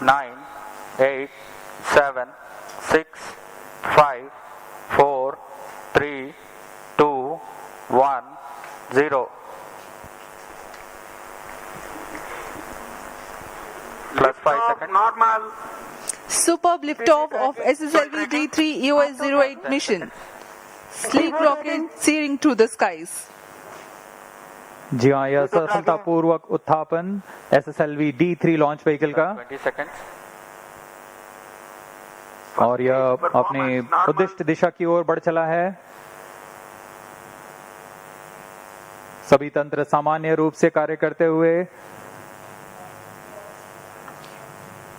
nine, eight, seven, six, five, four, three, two, one, zero. Plus five seconds. Normal. Superb liftoff of SSLV D3 EOS 08 mission. Sleek rocket searing through the skies. जी हाँ यह सफलतापूर्वक उत्थापन S S L V D three launch vehicle का। और यह अपने उद्दिष्ट दिशा की ओर बढ़ चला है। सभी तंत्र सामान्य रूप से कार्य करते हुए।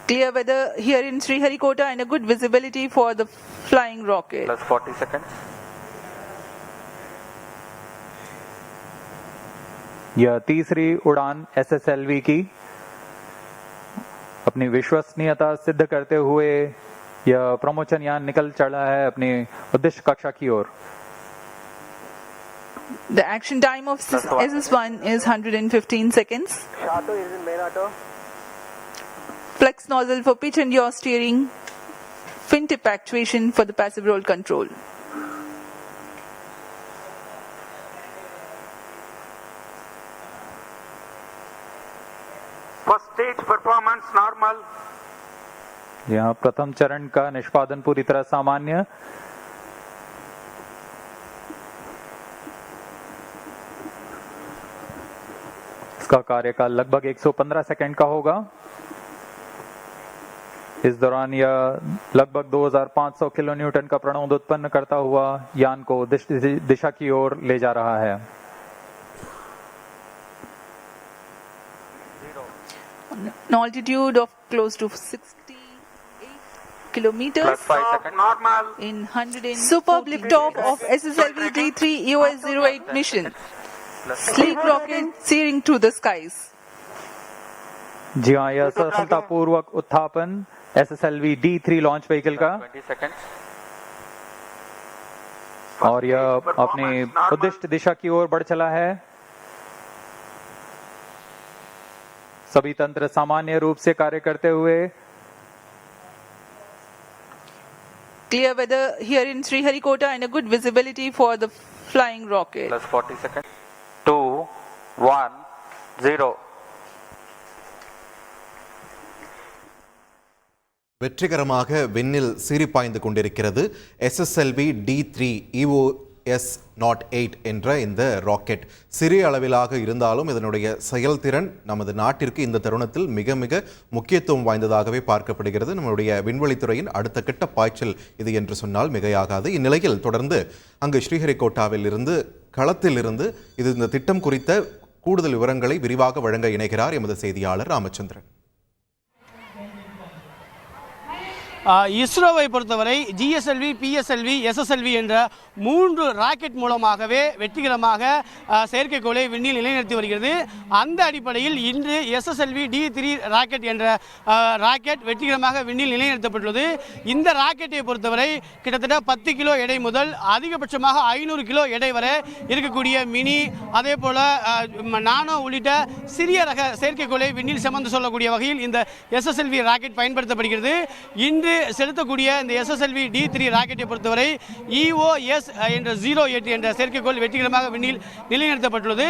Clear weather here in Sriharikota and a good visibility for the flying rocket plus 40 seconds यह तीसरी उड़ान एस एस एल वी की अपनी विश्वसनीयता सिद्ध करते हुए यह प्रमोचन यान निकल चला है अपनी उद्देश्य कक्षा की ओर The action time of SS1 is 115 seconds. Shato is in main auto. Flex nozzle for pitch and yaw steering. Fin tip actuation for the passive roll control. Performance normal. यहाँ प्रथम चरण का निष्पादन पूरी तरह सामान्य। इसका कार्यकाल लगभग 115 सेकंड का होगा। इस दौरान यह लगभग 2500 किलो न्यूटन का प्रणोद उत्पन्न करता हुआ यान को दिशा की ओर ले जा रहा है। An altitude of close to 68 kilometers. Plus five seconds. normal. in 100 superb liftoff of SSLV D3 EOS 08 mission. Sleek rocket searing through the skies. जी हाँ यह सफलतापूर्वक उत्थापन S S L V D three launch vehicle का seconds. और यह अपनी उद्दिष्ट दिशा की ओर बढ़ चला है सभी तंत्र सामान्य रूप से कार्य करते हुए Clear weather here in Sriharikota and a good visibility for the flying rocket. Plus forty seconds. Two, one, zero. வெற்றிகரமாக விண்ணில் சீறிப்பாய்ந்து கொண்டிருக்கிறது SSLV D three S nought eight என்ற இந்த ராக்கெட் சிறிய அளவிலாக இருந்தாலும் இதனுடைய செயல்திறன் நமது நாட்டிற்கு இந்த தருணத்தில் மிக மிக முக்கியத்துவம் வாய்ந்ததாகவே பார்க்கப்படுகிறது. நம்முடைய விண்வெளித்துறையின் அடுத்த கட்ட பாய்ச்சல் இது என்று சொன்னால் மிகையாகாது. இந்நிலையில் தொடர்ந்து அங்கு ஸ்ரீஹரிகோட்டாவில் இருந்து களத்தில் இருந்து இது இந்த திட்டம் குறித்த கூடுதல் விவரங்களை விரிவாக வழங்க இணைகிறார் எமது செய்தியாளர் ராமச்சந்திரன். இஸ்ரோவை பொறுத்தவரை ஜிஎஸ்எல்வி பிஎஸ்எல்வி எஸ்எஸ்எல்வி என்ற மூன்று ராக்கெட் மூலமாகவே வெற்றிகரமாக செயற்கைக்கோளை விண்ணில் நிலைநிறுத்தி வருகிறது. அந்த அடிப்படையில் இன்று எஸ்எஸ்எல்வி டி த்ரீ ராக்கெட் என்ற ராக்கெட் வெற்றிகரமாக விண்ணில் நிலைநிறுத்தப்பட்டுள்ளது. இந்த ராக்கெட்டை பொறுத்தவரை கிட்டத்தட்ட பத்து கிலோ எடை முதல் அதிகபட்சமாக ஐநூறு கிலோ எடை வரை இருக்கக்கூடிய மினி அதே போல் நானோ உள்ளிட்ட சிறிய ரக செயற்கைக்கோளை விண்ணில் சுமந்து சொல்லக்கூடிய வகையில் இந்த எஸ்எஸ்எல்வி ராக்கெட் பயன்படுத்தப்படுகிறது. இன்று செலுத்தக்கூடிய இந்த எஸ்எஸ்எல்வி டி த்ரீ ராக்கெட்டை பொறுத்தவரை இஓஎஸ் என்ற ஜீரோ எட்டு என்ற செயற்கைக்கோள் வெற்றிகரமாக விண்ணில் நிலைநிறுத்தப்பட்டுள்ளது.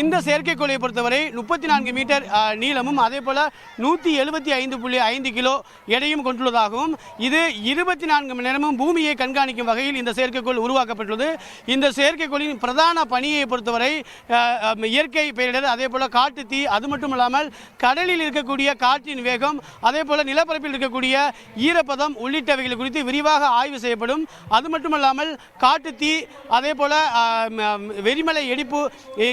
இந்த செயற்கைக்கோளை பொறுத்தவரை முப்பத்தி நான்கு மீட்டர் நீளமும் அதே போல் நூற்றி எழுபத்தி ஐந்து புள்ளி ஐந்து கிலோ எடையும் கொண்டுள்ளதாகவும் இது இருபத்தி நான்கு மணி நேரமும் பூமியை கண்காணிக்கும் வகையில் இந்த செயற்கைக்கோள் உருவாக்கப்பட்டுள்ளது. இந்த செயற்கைக்கோளின் பிரதான பணியை பொறுத்தவரை இயற்கை பேரிடர் அதே போல் காட்டு தீ அது மட்டும் இல்லாமல் கடலில் இருக்கக்கூடிய காற்றின் வேகம் அதே போல் நிலப்பரப்பில் இருக்கக்கூடிய ஈர ஈரப்பதம் உள்ளிட்டவைகள் குறித்து விரிவாக ஆய்வு செய்யப்படும். அது மட்டுமல்லாமல் காட்டு தீ அதே போல வெறிமலை வெடிப்பு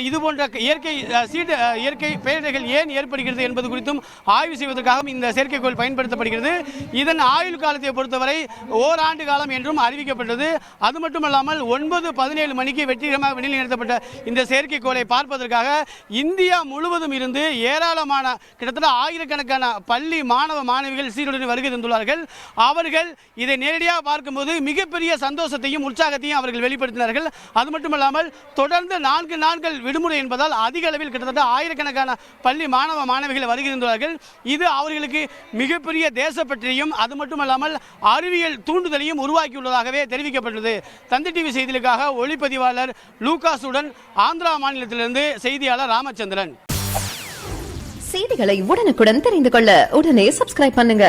இது போன்ற இயற்கை சீட்டு இயற்கை பேரிடர்கள் ஏன் ஏற்படுகிறது என்பது குறித்தும் ஆய்வு செய்வதற்காக இந்த செயற்கைக்கோள் பயன்படுத்தப்படுகிறது. இதன் ஆயுள் காலத்தை பொறுத்தவரை ஓராண்டு காலம் என்றும் அறிவிக்கப்பட்டது. அது மட்டுமல்லாமல் ஒன்பது பதினேழு மணிக்கு வெற்றிகரமாக வெளியில் நிறுத்தப்பட்ட இந்த செயற்கைக்கோளை பார்ப்பதற்காக இந்தியா முழுவதும் இருந்து ஏராளமான கிட்டத்தட்ட ஆயிரக்கணக்கான பள்ளி மாணவ மாணவிகள் சீருடன் வருகை தந்துள்ளார்கள். அவர்கள் இதை நேரடியாக பார்க்கும்போது மிகப்பெரிய சந்தோஷத்தையும் உற்சாகத்தையும் அவர்கள் வெளிப்படுத்தினார்கள். அது மட்டுமல்லாமல் தொடர்ந்து நான்கு நாட்கள் விடுமுறை என்பதால் அதிக அளவில் கிட்டத்தட்ட ஆயிரக்கணக்கான பள்ளி மாணவ மாணவிகள் வருகின்றார்கள். இது அவர்களுக்கு மிகப்பெரிய தேசப்பற்றியும் அது மட்டுமல்லாமல் அறிவியல் தூண்டுதலையும் உருவாக்கியுள்ளதாகவே தெரிவிக்கப்பட்டது தந்தை டிவி செய்திகளுக்காக ஒளிப்பதிவாளர் லூகாஸுடன் ஆந்திரா மாநிலத்திலிருந்து செய்தியாளர் ராமச்சந்திரன். செய்திகளை உடனுக்குடன் தெரிந்து கொள்ள உடனே சப்ஸ்கிரைப் பண்ணுங்க.